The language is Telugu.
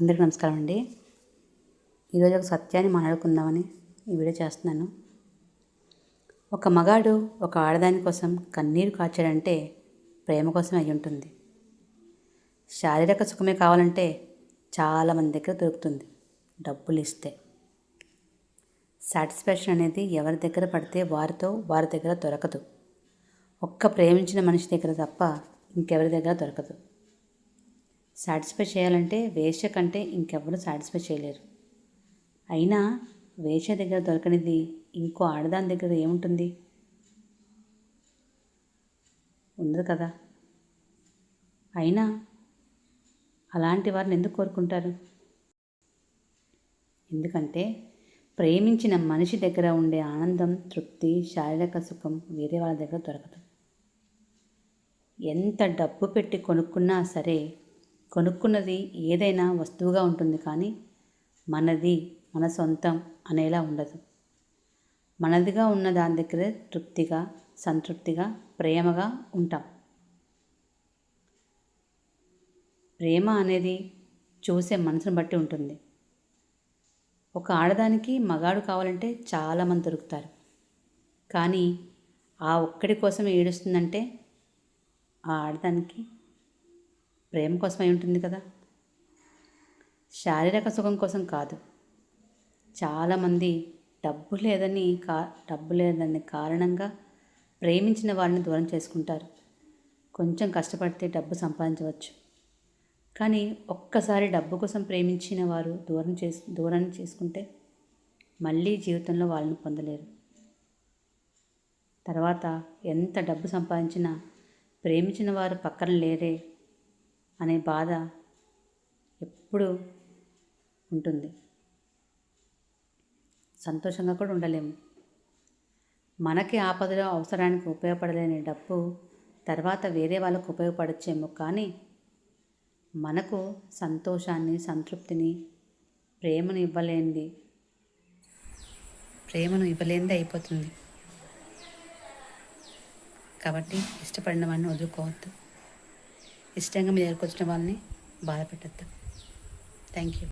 అందరికీ నమస్కారం అండి. ఈరోజు ఒక సత్యాన్ని మాట్లాడుకుందామని ఈ వీడియో చేస్తున్నాను. ఒక మగాడు ఒక ఆడదాని కోసం కన్నీరు కాచాడంటే ప్రేమ కోసం అయి ఉంటుంది. శారీరక సుఖమే కావాలంటే చాలామంది దగ్గర దొరుకుతుంది. డబ్బులు ఇస్తే. సాటిస్ఫాక్షన్ అనేది ఎవరి దగ్గర పడితే వారితో వారి దగ్గర దొరకదు. ఒక్క ప్రేమించిన మనిషి దగ్గర తప్ప ఇంకెవరి దగ్గర దొరకదు. సాటిస్ఫై చేయాలంటే వేష కంటే ఇంకెవ్వరు సాటిస్ఫై చేయలేరు. అయినా వేష దగ్గర దొరకనిది ఇంకో ఆడదాని దగ్గర ఏముంటుంది? ఉండదు కదా. అయినా అలాంటి వారిని ఎందుకు కోరుకుంటారు? ఎందుకంటే ప్రేమించిన మనిషి దగ్గర ఉండే ఆనందం తృప్తి శారీరక సుఖం వేరే వాళ్ళ దగ్గర దొరకదు. ఎంత డబ్బు పెట్టి కొనుక్కున్నా సరే కొనుక్కున్నది ఏదైనా వస్తువుగా ఉంటుంది కానీ మనది మన సొంతం అనేలా ఉండదు. మనదిగా ఉన్న దాని దగ్గరే తృప్తిగా సంతృప్తిగా ప్రేమగా ఉంటాం. ప్రేమ అనేది చూసే మనసును బట్టి ఉంటుంది. ఒక ఆడదానికి మగాడు కావాలంటే చాలామంది దొరుకుతారు. కానీ ఆ ఒక్కడి కోసం ఏడుస్తుందంటే ఆ ఆడదానికి ప్రేమ కోసమై ఉంటుంది కదా? శారీరక సుఖం కోసం కాదు. చాలామంది డబ్బు లేదని కా డబ్బు లేదని కారణంగా ప్రేమించిన వారిని దూరం చేసుకుంటారు. కొంచెం కష్టపడితే డబ్బు సంపాదించవచ్చు. కానీ ఒక్కసారి డబ్బు కోసం ప్రేమించిన వారు దూరం చేసు దూరం చేసుకుంటే మళ్ళీ జీవితంలో వాళ్ళని పొందలేరు. తర్వాత ఎంత డబ్బు సంపాదించినా ప్రేమించిన వారు పక్కన లేరే అనే బాధ ఎప్పుడు ఉంటుంది. సంతోషంగా కూడా ఉండలేము. మనకి ఆపదలో అవసరానికి ఉపయోగపడలేని డబ్బు తర్వాత వేరే వాళ్ళకు ఉపయోగపడచ్చేమో కానీ మనకు సంతోషాన్ని సంతృప్తిని ప్రేమను ఇవ్వలేనిది ప్రేమను ఇవ్వలేనిది అయిపోతుంది. కాబట్టి ఇష్టపడిన వాడిని వదులుకోవద్దు. ఇష్టంగా మీరు ఎదుర్కొచ్చిన వాళ్ళని బాధపెట్టద్దు థ్యాంక్ యూ